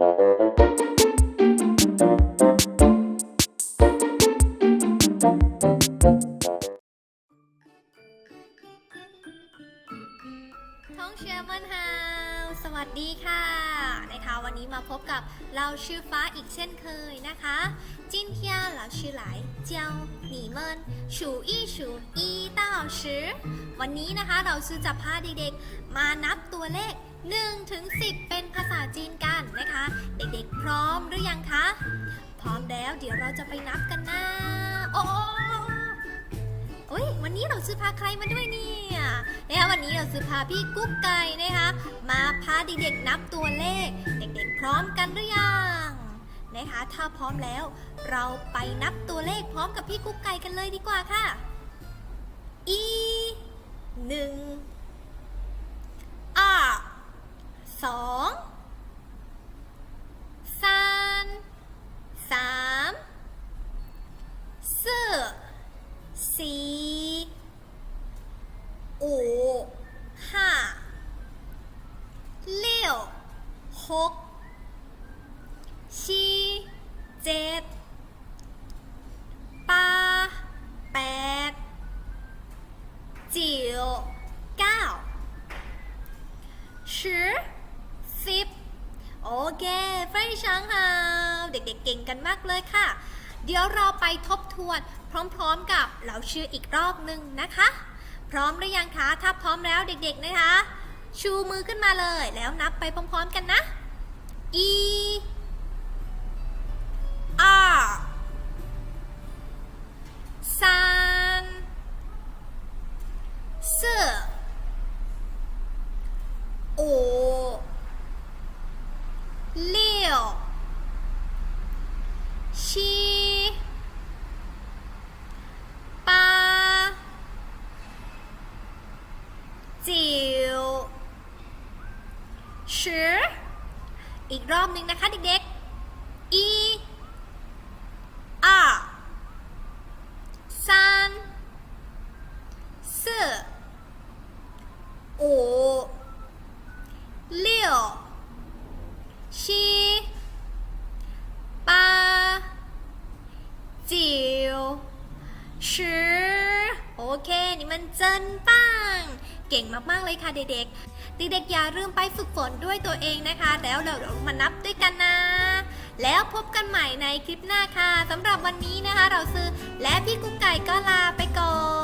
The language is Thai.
ท้องเชียร์มันฮาสวัสดีค่ะนะคะวันนี้มาพบกับเราชื่อฟ้าอีกเช่นเคยนะคะจินเทียเราชื่อหลายเจ้าหนีเมินชูอี้ชูอีต้าชือวันนี้นะคะเราชื่อจะพาเด็กๆมานับตัวเลข1ถึง10 เป็นภ ด็กๆ พร้อมหรือยังคะ พร้อมแล้วเดี๋ยวเราจะไปนับกันนะโอ้โอ้ยวันนี้เราซื้อพาใครมาด้วยเนี่ยนะคะวันนี้เราซื้อพาพี่กุ๊กไก่นะคะมาพาเด็กๆนับตัวเลข เด็กๆ พร้อมกันหรือยังนะคะถ้าพร้อมแล้ว เราไปนับตัวเลขพร้อมกับพี่กุ๊กไก่กันเลยดีกว่าค่ะอีหนึ่ง 五ห้าหกเจ็ดแปดแปดเจ็ดเก้าสิบสิบโอเคไฟช้างฮาเด็กๆเก่งกันมากเลยค่ะ เดี๋ยวเราไปทบทวนพร้อมๆกับเหล่าชื่ออีกรอบนึงนะคะ พร้อมหรือยังคะ ถ้าพร้อมแล้วเด็กๆนะคะ ชูมือขึ้นมาเลยแล้วนับไปพร้อมๆกันนะ e r 三四五六七 十อีกรอบหนึ่งนะคะเด็กๆ e r 三四五六七八九十โอเค นี่มัน เก่งมากๆเลยค่ะเด็กๆ เด็กๆอย่าลืมไปฝึกฝนด้วยตัวเองนะคะ แล้วเรามานับด้วยกันนะ แล้วพบกันใหม่ในคลิปหน้าค่ะสำหรับวันนี้นะคะ เราซื้อและพี่กุ๊กไก่ก็ลาไปก่อน